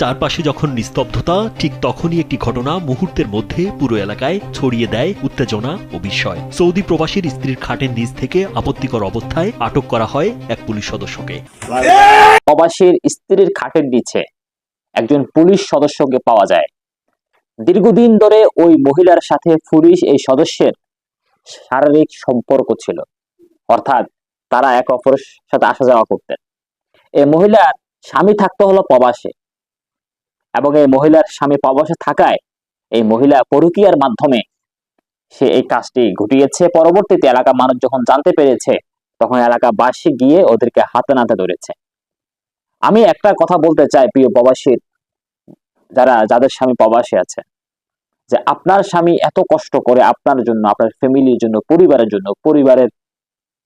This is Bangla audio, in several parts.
চারপাশে যখন নিস্তব্ধতা, ঠিক তখনই একটি ঘটনা মুহূর্তের মধ্যে পুরো এলাকায় ছড়িয়ে দেয় উত্তেজনা ও বিস্ময়। সৌদি প্রবাসীর স্ত্রীর খাটের নিচ থেকে আপত্তিকর অবস্থায় আটক করা হয় এক পুলিশ সদস্যকে। প্রবাসীর স্ত্রীর খাটের নিচে একজন পুলিশ সদস্যকে পাওয়া যায়। দীর্ঘদিন ধরে ওই মহিলার সাথে পুলিশ এই সদস্যের শারীরিক সম্পর্ক ছিল। অর্থাৎ তারা এক অপরের সাথে আসা যাওয়া করতেন। এই মহিলার স্বামী থাকতে হলো প্রবাসে। এবং এই মহিলার স্বামী প্রবাসে থাকায় এই মহিলা পরকীয়ার মাধ্যমে সে এই কাজটি ঘটিয়েছে। পরবর্তীতে এলাকার মানুষ যখন জানতে পেরেছে, তখন এলাকাবাসী গিয়ে ওদেরকে হাতে নাতে ধরেছে। আমি একটা কথা বলতে চাই, প্রিয় প্রবাসীর যারা, যাদের স্বামী প্রবাসী আছে, যে আপনার স্বামী এত কষ্ট করে আপনার জন্য, আপনার ফ্যামিলির জন্য, পরিবারের জন্য, পরিবারের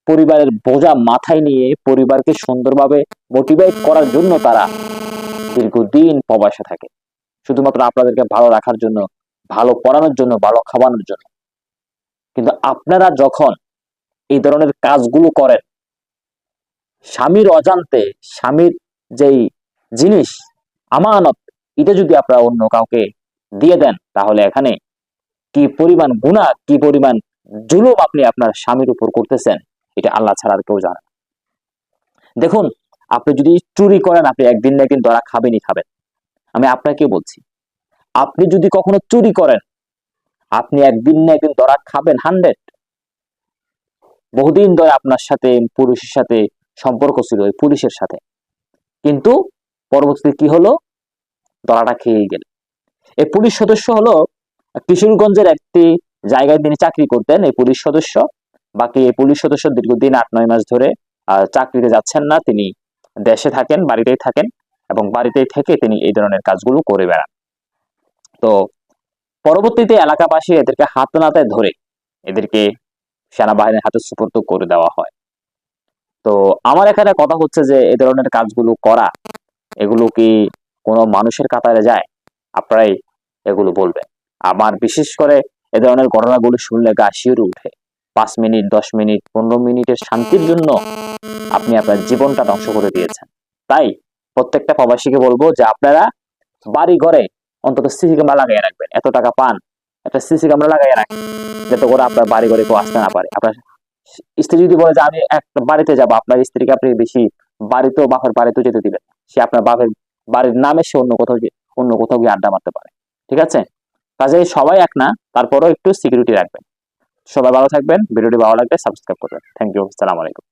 পরিবারের বোঝা মাথায় নিয়ে পরিবারকে সুন্দরভাবে মোটিভেট করার জন্য তারা দীর্ঘদিন প্রবাসে থাকে। শুধুমাত্র আপনাদেরকে ভালো রাখার জন্য, ভালো পড়ানোর জন্য, ভালো খাওয়ানোর জন্য। কিন্তু আপনারা যখন এই ধরনের কাজগুলো করেন, স্বামীর অজান্তে, স্বামীর যেই জিনিস, আমানত, এটা যদি আপনারা অন্য কাউকে দিয়ে দেন, তাহলে এখানে কি পরিমাণ গুণা কি পরিমাণ জুলুম আপনি আপনার স্বামীর উপর করতেছেন, এটা আল্লাহ ছাড়া আর কেউ জানে দেখুন আপনি যদি চুরি করেন, আপনি একদিন না একদিন ধরা খাবেনই খাবেন। আমি আপনাকে বলছি, আপনি যদি কখনো চুরি করেন, আপনি একদিন না একদিন ধরা খাবেন হান্ড্রেড বহুদিন ধরে আপনার সাথে পুলিশের সাথে সম্পর্ক ছিল, ওই পুলিশের সাথে। কিন্তু পরবর্তীতে কি হলো? দলাটা খেয়ে গেল। এই পুলিশ সদস্য হলো কিশোরগঞ্জের একটি জায়গায় তিনি চাকরি করতেন, এই পুলিশ সদস্য। বাকি এই পুলিশ সদস্য দীর্ঘদিন আট, নয় মাস ধরে চাকরিতে যাচ্ছেন না, তিনি দেশে থাকেন, বাড়িতেই থাকেন এবং বাড়িতেই থেকে তিনি এই ধরনের কাজগুলো করে বেড়ান। তো পরবর্তীতে এলাকাবাসী এদেরকে হাত নাতে ধরে এদেরকে সেনাবাহিনীর হাতে সুপর্দ করে দেওয়া হয়। তো আমার এখানে কথা হচ্ছে যে, এই ধরনের কাজগুলো করা, এগুলো কি কোনো মানুষের কাতারে যায়? আপনারাই এগুলো বলবেন। আমার বিশেষ করে এ ধরনের ঘটনাগুলো শুনলে গা শিউরে উঠে। পাঁচ মিনিট, দশ মিনিট, পনেরো মিনিটের শান্তির জন্য আপনি আপনার জীবনটা ধ্বংস করে দিয়েছেন। তাই প্রত্যেকটা প্রবাসীকে বলব যে আপনারা বাড়ি ঘরে অন্তত সিসি ক্যামেরা লাগিয়ে রাখবেন। এত টাকা পান, একটা সিসি ক্যামেরা লাগাই রাখেন, যাতে করে আপনার বাড়ি ঘরে কেউ আসতে না পারে। আপনার স্ত্রী যদি বলে যে, আমি একটা বাড়িতে যাব, আপনার স্ত্রীকে আপনি বেশি বাড়িতেও, বাপের বাড়িতেও যেতে দিবেন সে আপনার বাপের বাড়ির নামে সে অন্য কোথাও অন্য কোথাও গিয়ে আড্ডা মারতে পারে। ঠিক আছে? কাজে সবাই এক না, তারপরেও একটু সিকিউরিটি রাখবেন। সবাই ভালো থাকবেন। ভিডিওটি ভালো লাগলে সাবস্ক্রাইব করবেন। থ্যাংক ইউ আসসালামু আলাইকুম।